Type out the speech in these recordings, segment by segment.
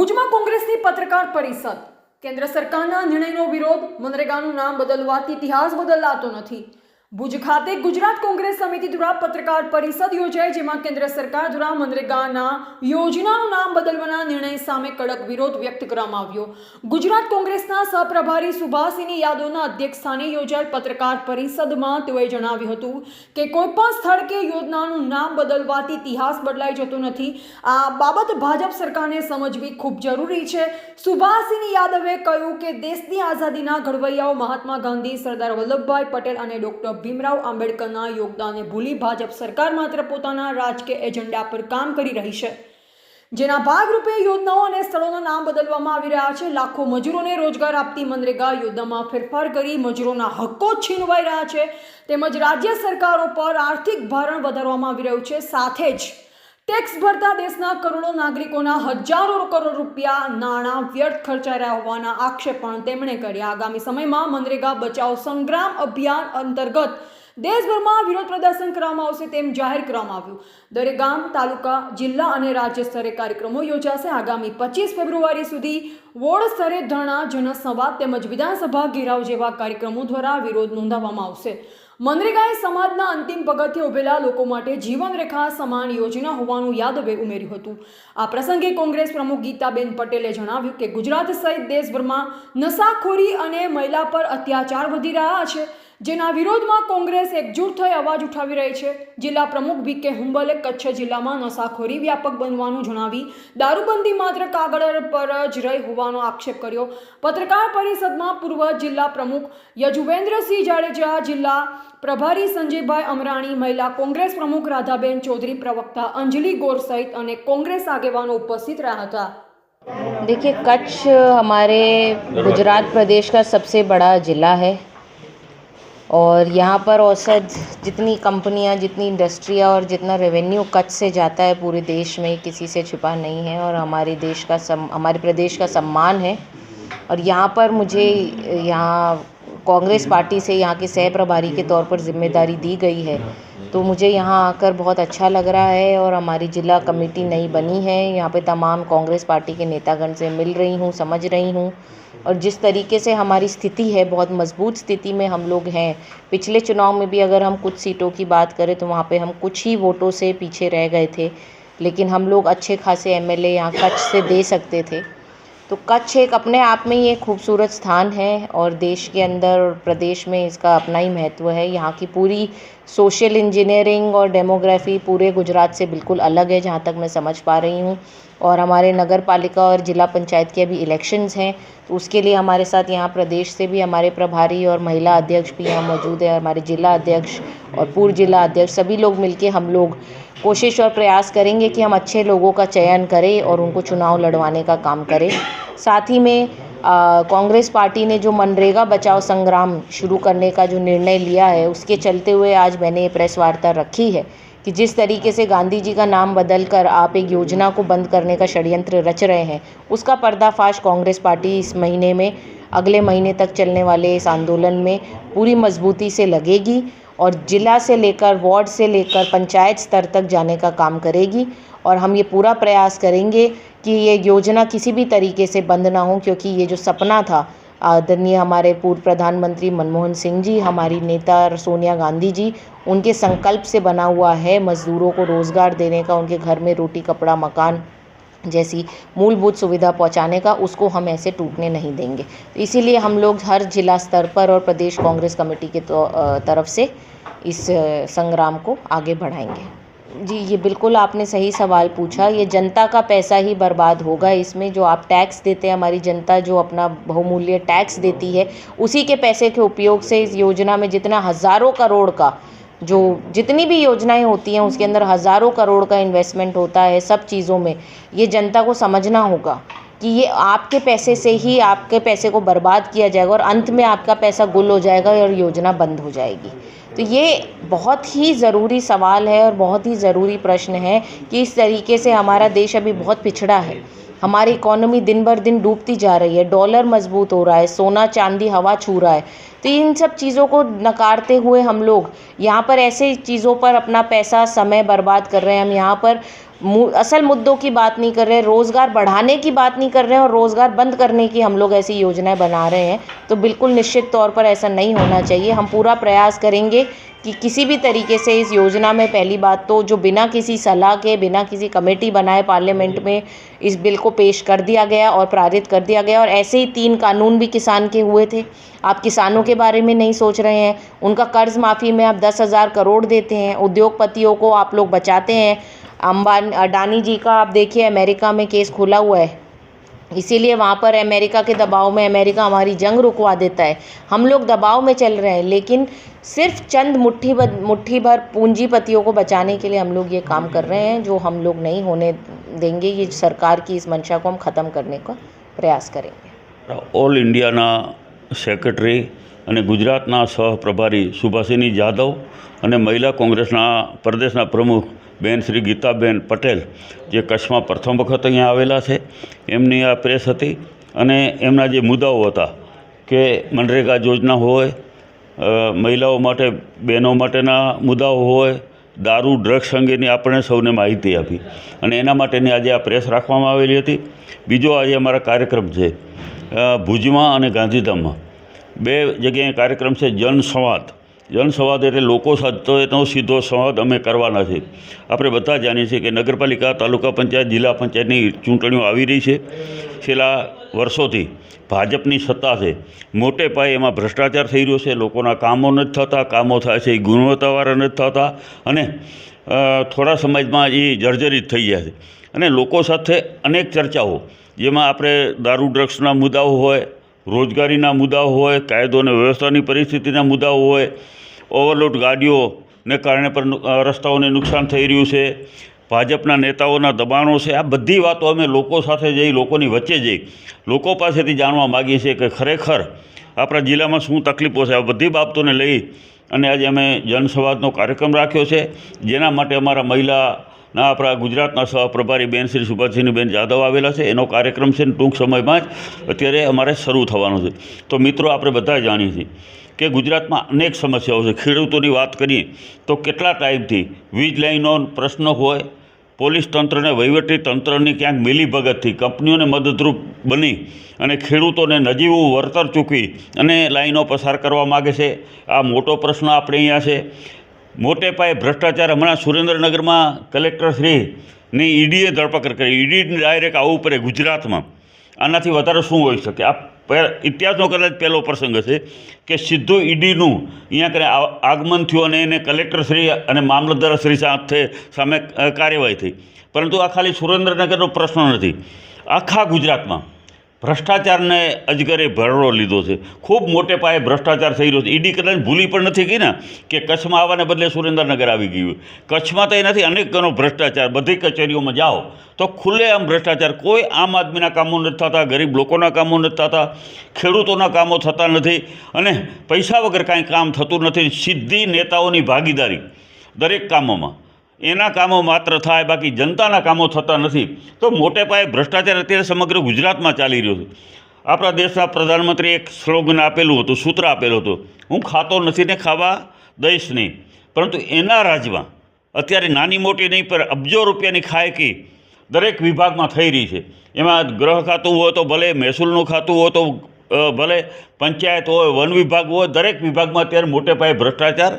ભુજમાં કોંગ્રેસની પત્રકાર પરિષદ. કેન્દ્ર સરકારના નિર્ણયનો વિરોધ, મનરેગાનું નામ બદલવાથી ઇતિહાસ બદલાતો નથી. ભુજ ખાતે ગુજરાત કોંગ્રેસ સમિતિ દ્વારા પત્રકાર પરિષદ યોજાઈ જેમાં કેન્દ્ર સરકાર દ્વારા મનરેગાના યોજનાનું નામ બદલવાના સામે કડક વિરોધ વ્યક્ત કરવામાં આવ્યો. ગુજરાત કોંગ્રેસના સહપ્રભારી સુભાષિની યાદવના અધ્યક્ષસ્થાને યોજાયેલ પત્રકાર પરિષદમાં તેઓએ જણાવ્યું હતું કે કોઈપણ સ્થળ કે યોજનાનું નામ બદલવાથી ઇતિહાસ બદલાઈ જતો નથી. આ બાબત ભાજપ સરકારને સમજવી ખૂબ જરૂરી છે. સુભાષસિંહ યાદવે કહ્યું કે દેશની આઝાદીના ઘડવૈયાઓ મહાત્મા ગાંધી, સરદાર વલ્લભભાઈ પટેલ અને ડોક્ટર ભીમરાવ આંબેડકરના યોગદાનને ભૂલી ભાજપ સરકાર માત્ર પોતાના રાજકીય એજન્ડા પર કામ કરી રહી છે. જેના ભાગરૂપે યોજનાઓ અને સ્થળોના નામ બદલવામાં આવી રહ્યા છે. લાખો મજૂરોને રોજગાર આપતી મનરેગા યોજનામાં ફેરફાર કરી મજૂરોના હક્કો છીનવાઈ રહ્યા છે. તેમજ રાજ્ય સરકારો પર આર્થિક ભારણ વધારવામાં આવી રહ્યું છે. સાથે જ ટેક્સ ભરતા દેશના કરોડો નાગરિકોના હજારો કરોડ રૂપિયા નાણાં વ્યર્થ ખર્ચાઈ રહ્યા હોવાના આક્ષેપ પણ તેમણે કર્યા. આગામી સમયમાં મનરેગા બચાવ સંગ્રામ અભિયાન અંતર્ગત દેશભરમાં વિરોધ પ્રદર્શન કરવામાં આવશે તેમ જાહેર કરવામાં આવ્યું. દરેક ગામ, તાલુકા, જિલ્લા અને રાજ્ય સ્તરે કાર્યક્રમો યોજાશે. આગામી પચીસ ફેબ્રુઆરી સુધી વોર્ડ સ્તરે ધરણા, જનસંવાદ તેમજ વિધાનસભા ઘેરાવ જેવા કાર્યક્રમો દ્વારા વિરોધ નોંધાવવામાં આવશે. મનરેગાએ સમાજના અંતિમ પગથિયે ઉભેલા લોકો માટે જીવનરેખા સમાન યોજના હોવાનું યાદવે ઉમેર્યું હતું. આ પ્રસંગે કોંગ્રેસ પ્રમુખ ગીતાબેન પટેલે જણાવ્યું કે ગુજરાત સહિત દેશભરમાં નશાખોરી અને મહિલા પર અત્યાચાર વધી રહ્યા છે. જેના વિરોધમાં કોંગ્રેસ એકજૂટ થઈ અવાજ ઉઠાવી રહી છે જિલ્લા પ્રમુખ વી કે હુંબલે કચ્છ જિલ્લામાં નશાખોરી વ્યાપક બનવાનું જણાવી દારૂબંધી માત્ર કાગળ પર જ રહી હોવાનો આક્ષેપ કર્યો પત્રકાર પરિષદમાં પૂર્વ જિલ્લા પ્રમુખ યજુવેન્દ્રસિંહ જાડેજા જિલ્લા પ્રભારી સંજયભાઈ અમરાણી મહિલા કોંગ્રેસ પ્રમુખ રાધાબેન ચૌધરી પ્રવક્તા અંજલિ ગોર સહિત અને કોંગ્રેસ આગેવાનો ઉપસ્થિત રહ્યા હતા देखिए कच्छ हमारे गुजरात प्रदेश का सबसे बड़ा ज़िला है और यहाँ पर औसत जितनी कंपनियाँ, जितनी इंडस्ट्रियाँ और जितना रेवेन्यू कच्छ से जाता है, पूरे देश में किसी से छिपा नहीं है और हमारे देश का सम, हमारे प्रदेश का सम्मान है। और यहाँ पर मुझे यहाँ कांग्रेस पार्टी से यहाँ के सह प्रभारी के तौर पर ज़िम्मेदारी दी गई है। तो मुझे यहाँ आकर बहुत अच्छा लग रहा है और हमारी ज़िला कमेटी नई बनी है। यहाँ पे तमाम कांग्रेस पार्टी के नेतागण से मिल रही हूँ, समझ रही हूँ। और जिस तरीके से हमारी स्थिति है, बहुत मज़बूत स्थिति में हम लोग हैं। पिछले चुनाव में भी अगर हम कुछ सीटों की बात करें तो वहाँ पे हम कुछ ही वोटों से पीछे रह गए थे। लेकिन हम लोग अच्छे खासे एमएलए यहाँ से दे सकते थे। तो कच्छ एक अपने आप में ही एक खूबसूरत स्थान है और देश के अंदर और प्रदेश में इसका अपना ही महत्व है। यहाँ की पूरी सोशल इंजीनियरिंग और डेमोग्राफी पूरे गुजरात से बिल्कुल अलग है, जहाँ तक मैं समझ पा रही हूँ। और हमारे नगर पालिका और ज़िला पंचायत के अभी इलेक्शंस हैं तो उसके लिए हमारे साथ यहाँ प्रदेश से भी हमारे प्रभारी और महिला अध्यक्ष भी यहाँ मौजूद है हमारे जिला अध्यक्ष और पूर्व जिला अध्यक्ष सभी लोग मिलके हम लोग कोशिश और प्रयास करेंगे कि हम अच्छे लोगों का चयन करें और उनको चुनाव लड़वाने का काम करें। साथ ही में कांग्रेस पार्टी ने जो मनरेगा बचाओ संग्राम शुरू करने का जो निर्णय लिया है, उसके चलते हुए आज मैंने ये प्रेस वार्ता रखी है। कि जिस तरीके से गांधी जी का नाम बदल कर आप एक योजना को बंद करने का षड्यंत्र रच रहे हैं, उसका पर्दाफाश कांग्रेस पार्टी इस महीने में, अगले महीने तक चलने वाले इस आंदोलन में पूरी मजबूती से लगेगी और ज़िला से लेकर वार्ड से लेकर पंचायत स्तर तक जाने का काम करेगी। और हम ये पूरा प्रयास करेंगे कि ये योजना किसी भी तरीके से बंद ना हो, क्योंकि ये जो सपना था आदरणीय हमारे पूर्व प्रधानमंत्री मनमोहन सिंह जी हमारी नेता सोनिया गांधी जी उनके संकल्प से बना हुआ है मज़दूरों को रोज़गार देने का उनके घर में रोटी कपड़ा मकान जैसी मूलभूत सुविधा पहुँचाने का उसको हम ऐसे टूटने नहीं देंगे। इसीलिए हम लोग हर जिला स्तर पर और प्रदेश कांग्रेस कमेटी के तो, तरफ़ से इस संग्राम को आगे बढ़ाएँगे। जी, ये बिल्कुल आपने सही सवाल पूछा। ये जनता का पैसा ही बर्बाद होगा इसमें। जो आप टैक्स देते हैं, हमारी जनता जो अपना बहुमूल्य टैक्स देती है, उसी के पैसे के उपयोग से इस योजना में जितना हज़ारों करोड़ का, जो जितनी भी योजनाएँ होती हैं, उसके अंदर हज़ारों करोड़ का इन्वेस्टमेंट होता है सब चीज़ों में। ये जनता को समझना होगा। कि ये आपके पैसे से ही आपके पैसे को बर्बाद किया जाएगा और अंत में आपका पैसा गुल हो जाएगा और योजना बंद हो जाएगी। तो ये बहुत ही ज़रूरी सवाल है और बहुत ही ज़रूरी प्रश्न है कि इस तरीके से हमारा देश अभी बहुत पिछड़ा है। हमारी इकोनॉमी दिन भर दिन डूबती जा रही है, डॉलर मज़बूत हो रहा है, सोना, चांदी, हवा छू रहा है। तो इन सब चीज़ों को नकारते हुए हम लोग यहाँ पर ऐसे चीज़ों पर अपना पैसा, समय बर्बाद कर रहे हैं। हम यहाँ पर असल मुद्दों की बात नहीं कर रहे हैं रोज़गार बढ़ाने की बात नहीं कर रहे हैं और रोज़गार बंद करने की हम लोग ऐसी योजनाएँ बना रहे हैं। तो बिल्कुल निश्चित तौर पर ऐसा नहीं होना चाहिए। हम पूरा प्रयास करेंगे कि किसी भी तरीके से इस योजना में पहली बात तो जो बिना किसी सलाह के, बिना किसी कमेटी बनाए पार्लियामेंट में इस बिल को पेश कर दिया गया और पारित कर दिया गया। और ऐसे ही तीन कानून भी किसान के हुए थे। आप किसानों के बारे में नहीं सोच रहे हैं उनका कर्ज माफ़ी में आप दस हज़ार करोड़ देते हैं उद्योगपतियों को आप लोग बचाते हैं अंबानी अडानी जी का आप देखिए अमेरिका में केस खुला हुआ है इसीलिए वहाँ पर अमेरिका के दबाव में अमेरिका हमारी जंग रुकवा देता है हम लोग दबाव में चल रहे हैं लेकिन सिर्फ चंद मुट्ठी भर मुट्ठी भर पूंजीपतियों को बचाने के लिए हम लोग ये काम कर रहे हैं जो हम लोग नहीं होने देंगे ये सरकार की इस मंशा को हम ख़त्म करने का प्रयास करेंगे ઓલ ઇન્ડિયાના સેક્રેટરી અને ગુજરાતના સહપ્રભારી સુભાષિની જાદવ અને મહિલા કોંગ્રેસના પ્રદેશના પ્રમુખ બેન શ્રી ગીતાબેન પટેલ, જે કચ્છમાં પ્રથમ વખત અહીંયા આવેલા છે, એમની આ પ્રેસ હતી અને એમના જે મુદ્દાઓ હતા કે મનરેગા યોજના હોય મહિલાઓ માટે, બહેનો માટેના મુદ્દાઓ હોય, દારૂ, ડ્રગ્સ અંગેની આપણે સૌને માહિતી આપી અને એના માટેની આજે આ પ્રેસ રાખવામાં આવેલી હતી. બીજો આજે અમારા કાર્યક્રમ છે ભુજમાં અને ગાંધીધામમાં. બે જગ્યાએ કાર્યક્રમ છે જનસંવાદ. જનસંવાદ એટલે લોકો સાથેનો સીધો સંવાદ અમે કરવાના છે. આપણે બધા જાણીએ છીએ કે નગરપાલિકા, તાલુકા પંચાયત, જિલ્લા પંચાયતની ચૂંટણીઓ આવી રહી છે. છેલ્લા વર્ષોથી ભાજપની સત્તા છે. મોટે પાયે એમાં ભ્રષ્ટાચાર થઈ રહ્યો છે. લોકોના કામો નથી થતા, કામો થાય છે, એ ગુણવત્તાવાળા નથી થતા અને થોડા સમયમાં એ જર્જરિત થઈ ગયા છે. અને લોકો સાથે અનેક ચર્ચાઓ, જેમાં આપણે દારૂ, ડ્રગ્સના મુદ્દાઓ હોય રોજગારીના મુદ્દાઓ હોય, કાયદો અને વ્યવસ્થાની પરિસ્થિતિના મુદ્દાઓ હોય, ઓવરલોડ ગાડીઓને કારણે પણ રસ્તાઓને નુકસાન થઈ રહ્યું છે, ભાજપના નેતાઓના દબાણો છે, આ બધી વાતો અમે લોકો સાથે જઈ લોકોની વચ્ચે જઈ લોકો પાસેથી જાણવા માગીએ છીએ કે ખરેખર આપણા જિલ્લામાં શું તકલીફો છે, આ બધી બાબતોને લઈ અને આજે અમે જનસંવાદનો કાર્યક્રમ રાખ્યો છે, જેના માટે અમારા મહિલાના આપણા ગુજરાતના સહપ્રભારી બેન શ્રી સુભાષિનીબેન જાદવ આવેલા છે. એનો કાર્યક્રમ છે ટૂંક સમયમાં જ અત્યારે અમારે શરૂ થવાનો છે. તો મિત્રો, આપણે બધા જાણીએ છીએ કે ગુજરાતમાં અનેક સમસ્યાઓ છે. ખેડૂતોની વાત કરીએ તો કેટલા ટાઈમથી વીજ લાઈનનો પ્રશ્ન હોય, પોલીસ તંત્રને, વહીવટી તંત્રની ક્યાંક મિલીભગતથી કંપનીઓને મદદરૂપ બની અને ખેડૂતોને નજીવું વળતર ચૂકવી અને લાઈનો પસાર કરવા માગે છે. આ મોટો પ્રશ્ન આપણે અહીંયા છે. મોટે પાયે ભ્રષ્ટાચાર હમણાં સુરેન્દ્રનગરમાં કલેક્ટરશ્રીની ઈડીએ ધરપકડ કરી. ઈડી ડાયરેક્ટ આવવું પડે ગુજરાતમાં. આનાથી વધારે શું હોઈ શકે? આ ઇતિહાસનો કદાચ પહેલો પ્રસંગ હશે કે સીધું ઈડીનું અહીંયા કરે આગમન થયું અને એને કલેક્ટરશ્રી અને મામલતદારશ્રી સાથે સામે કાર્યવાહી થઈ. પરંતુ આ ખાલી સુરેન્દ્રનગરનો પ્રશ્ન નથી. આખા ગુજરાતમાં ભ્રષ્ટાચારને અજગરે ભરડો લીધો છે. ખૂબ મોટે પાયે ભ્રષ્ટાચાર થઈ રહ્યો છે. ઈડી કદાચ ભૂલી પણ નથી ગઈ ને કે કચ્છમાં આવવાને બદલે સુરેન્દ્રનગર આવી ગયું કચ્છમાં તો એનાથી અનેક ગણો ભ્રષ્ટાચાર, બધી કચેરીઓમાં જાઓ તો ખુલ્લે આમ ભ્રષ્ટાચાર. કોઈ આમ આદમીના કામો નથી થતા, ગરીબ લોકોના કામો નથી થતા, ખેડૂતોના કામો થતા નથી અને પૈસા વગર કાંઈ કામ થતું નથી. સીધી નેતાઓની ભાગીદારી દરેક કામોમાં. એના કામો માત્ર થાય, બાકી જનતાના કામો થતા નથી. તો મોટે પાયે ભ્રષ્ટાચાર અત્યારે સમગ્ર ગુજરાતમાં ચાલી રહ્યો છે. આપણા દેશના પ્રધાનમંત્રીએ એક સ્લોગન આપેલું હતું, સૂત્ર આપેલું હતું, હું ખાતો નથી ને ખાવા દઈશ નહીં. પરંતુ એના રાજમાં અત્યારે નાની મોટી નહીં, પણ અબજો રૂપિયાની ખાયકી દરેક વિભાગમાં થઈ રહી છે. એમાં ગ્રહ ખાતું હોય તો ભલે મહેસૂલનું ખાતું હોય તો ભલે પંચાયત હોય વન વિભાગ હોય દરેક વિભાગમાં અત્યારે મોટે પાયે ભ્રષ્ટાચાર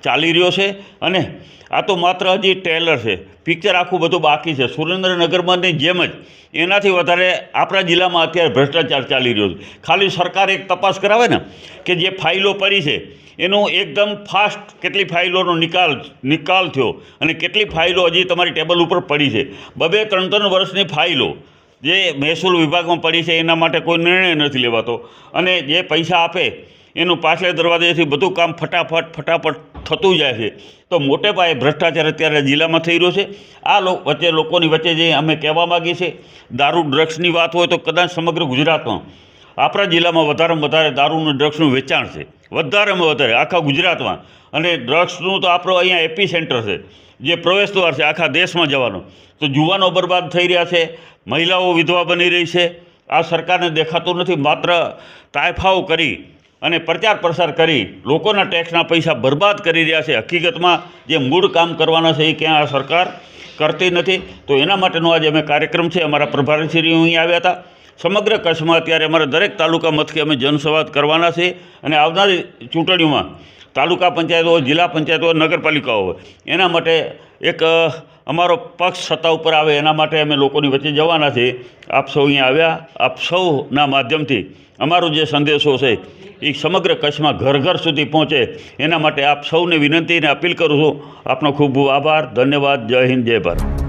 ચાલી રહ્યો છે અને આ તો માત્ર હજી ટેલર છે પિક્ચર આખું બધું બાકી છે સુરેન્દ્રનગરમાંની જેમ જ એનાથી વધારે આપણા જિલ્લામાં અત્યારે ભ્રષ્ટાચાર ચાલી રહ્યો છે ખાલી સરકાર એક તપાસ કરાવે ને કે જે ફાઇલો પડી છે એનું એકદમ ફાસ્ટ કેટલી ફાઇલોનો નિકાલ નિકાલ થયો અને કેટલી ફાઇલો હજી તમારી ટેબલ ઉપર પડી છે બબે ત્રણ ત્રણ વર્ષની ફાઇલો જે મહેસૂલ વિભાગમાં પડી છે એના માટે કોઈ નિર્ણય નથી લેવાતો. અને જે પૈસા આપે, એનું પાછલે દરવાજેથી બધું કામ ફટાફટ ફટાફટ થતું જાય છે. તો મોટે પાયે ભ્રષ્ટાચાર અત્યારે જિલ્લામાં થઈ રહ્યો છે. આ વચ્ચે લોકોની વચ્ચે જે અમે કહેવા માગીએ છીએ, દારૂ, ડ્રગ્સની વાત હોય તો કદાચ સમગ્ર ગુજરાતમાં, આપણા જિલ્લામાં વધારેમાં વધારે દારૂનું ડ્રગ્સનું વેચાણ છે. વધારેમાં વધારે, આખા ગુજરાતમાં. અને ડ્રગ્સનું તો આપણો અહીંયા એપી સેન્ટર છે જે પ્રવેશ દ્વાર છે આખા દેશમાં જવાનો તો જુવાનો બરબાદ થઈ રહ્યા છે મહિલાઓ વિધવા બની રહી છે આ સરકારને દેખાતું નથી માત્ર તાયફાઓ કરી અને પ્રચાર પ્રસાર કરી લોકોના ટેક્સના પૈસા બરબાદ કરી રહ્યા છે હકીકતમાં જે મૂળ કામ કરવાના છે એ ક્યાં આ સરકાર કરતી નથી તો એના માટેનો આજે અમે કાર્યક્રમ છે અમારા પ્રભારીશ્રી અહીં આવ્યા હતા સમગ્ર કચ્છમાં અત્યારે અમારા દરેક તાલુકા મથકે અમે જનસંવાદ કરવાના છે અને આવનારી ચૂંટણીઓમાં તાલુકા પંચાયત હોય જિલ્લા પંચાયત હોય નગરપાલિકાઓ હોય એના માટે એક અ, અમારો પક્ષ સત્તા ઉપર આવે એના માટે અમે લોકોની વચ્ચે જવાના છે આપ સૌ અહીંયા આવ્યા આપ સૌના માધ્યમથી અમારો જે સંદેશો છે એ સમગ્ર કચ્છમાં ઘર ઘર સુધી પહોંચે એના માટે આપ સૌને વિનંતી અને અપીલ કરું છું આપનો ખૂબ ખૂબ આભાર ધન્યવાદ જય હિન્દ જય ભારત